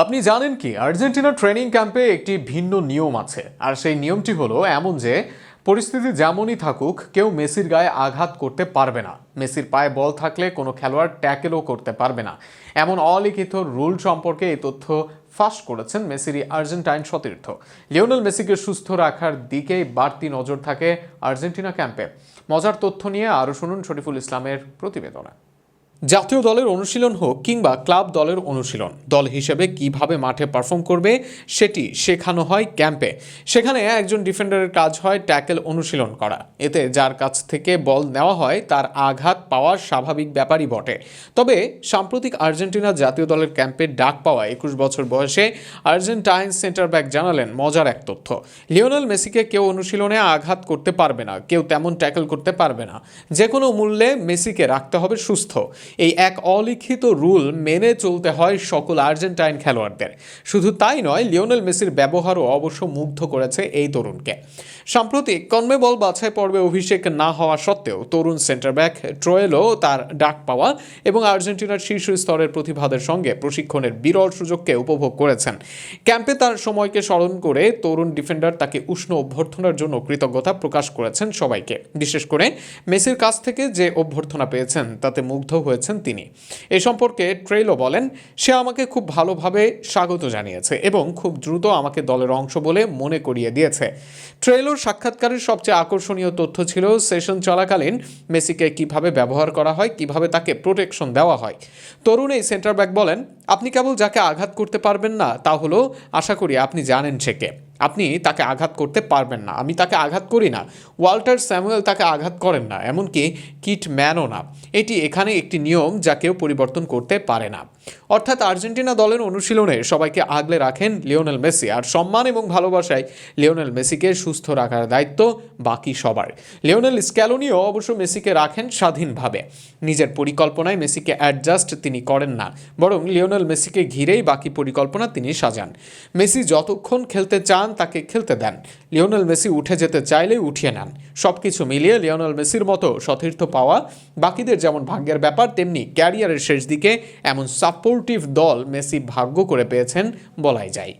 আপনি জানেন কি, আর্জেন্টিনা ট্রেনিং ক্যাম্পে একটি ভিন্ন নিয়ম আছে। আর সেই নিয়মটি হলো এমন যে, পরিস্থিতি যেমনই থাকুক, কেউ মেসির গায়ে আঘাত করতে পারবে না। মেসির পায়ে বল থাকলে কোনো খেলোয়াড় ট্যাকেলও করতে পারবে না। এমন অলিখিত রুল সম্পর্কে এই তথ্য ফাঁস করেছেন মেসিরই আর্জেন্টাইন সতীর্থ। লিওনেল মেসিকে সুস্থ রাখার দিকেই বাড়তি নজর থাকে আর্জেন্টিনা ক্যাম্পে। মজার তথ্য নিয়ে আরও শুনুন শরীফুল ইসলামের প্রতিবেদনে। জাতীয় দলের অনুশীলন হোক কিংবা ক্লাব দলের অনুশীলন, দল হিসেবে কীভাবে মাঠে পারফর্ম করবে সেটি শেখানো হয় ক্যাম্পে সেখানে একজন ডিফেন্ডারের কাজ হয় ট্যাকেল অনুশীলন করা। এতে যার কাছ থেকে বল নেওয়া হয় তার আঘাত পাওয়ার স্বাভাবিক ব্যাপারই বটে। তবে সাম্প্রতিক আর্জেন্টিনা জাতীয় দলের ক্যাম্পে ডাক পাওয়া একুশ বছর বয়সে আর্জেন্টাইন সেন্টার ব্যাক জানালেন মজার এক তথ্য। লিওনেল মেসিকে কেউ অনুশীলনে আঘাত করতে পারবে না, কেউ তেমন ট্যাকেল করতে পারবে না। যে কোনো মূল্যে মেসিকে রাখতে হবে সুস্থ। এই এক অলিখিত রুল মেনে চলতে হয় সকল আর্জেন্টাইন খেলোয়াড়দের। শুধু তাই নয়, লিওনেল মেসির ব্যবহারও অবশ্য মুগ্ধ করেছে এই তরুণকে। সাম্প্রতিক কনমেবল বাছাই পর্বে অভিষেক না হওয়া সত্ত্বেও তরুণ সেন্টার ব্যাক ট্রোয়েলো তার ডাক পাওয়া এবং আর্জেন্টিনার শীর্ষ স্তরের প্রতিভাদের সঙ্গে প্রশিক্ষণের বিরল সুযোগকে উপভোগ করেছেন। ক্যাম্পে তার সময়কে স্মরণ করে তরুণ ডিফেন্ডার তাকে উষ্ণ অভ্যর্থনার জন্য কৃতজ্ঞতা প্রকাশ করেছেন সবাইকে। বিশেষ করে মেসির কাছ থেকে যে অভ্যর্থনা পেয়েছেন, তাতে মুগ্ধ হয়েছেন তিনি। এ সম্পর্কে ট্রেইলো বলেন, সে আমাকে খুব ভালোভাবে স্বাগত জানিয়েছে এবং খুব দ্রুত আমাকে দলের অংশ বলে মনে করিয়ে দিয়েছে। ট্রেইলোর সাক্ষাৎকারের সবচেয়ে আকর্ষণীয় তথ্য ছিল সেশন চলাকালীন মেসিকে কীভাবে ব্যবহার করা হয়, কীভাবে তাকে প্রোটেকশন দেওয়া হয়। তরুণ এই সেন্টার ব্যাক বলেন, আপনি কেবল যাকে আঘাত করতে পারবেন না, তা হলো, আশা করি আপনি জানেন সে কে। আপনি তাকে আঘাত করতে পারবেন না। আমি তাকে আঘাত করি না। ওয়াল্টার স্যামুয়েল তাকে আঘাত করেন না, এমনকি কিট ম্যানও না। এটি এখানে একটি নিয়ম যা কেউ পরিবর্তন করতে পারে না। অর্থাৎ আর্জেন্টিনা দলের অনুশীলনে সবাইকে আগলে রাখেন লিওনেল মেসি, আর সম্মান এবং ভালোবাসায় লিওনেল মেসিকে সুস্থ রাখার দায়িত্ব বাকি সবার। লিওনেল স্ক্যালোনিও অবশ্য মেসিকে রাখেন স্বাধীনভাবে। নিজের পরিকল্পনায় মেসিকে অ্যাডজাস্ট তিনি করেন না, বরং লিওনেল মেসিকে ঘিরেই বাকি পরিকল্পনা তিনি সাজান। মেসি যতক্ষণ খেলতে চান তাকে খেলতে দেন। লিওনেল মেসি উঠে যেতে চাইলেই উঠিয়ে নেন। সব কিছু মিলিয়ে লিওনেল মেসির মতো সতীর্থ পাওয়া, বাকিদের যেমন ভাগ্যের ব্যাপার, তেমনি ক্যারিয়ারের শেষ দিকে এমন সাপোর্টিভ দল মেসি ভাগ্য করে পেয়েছেন বলাই যায়।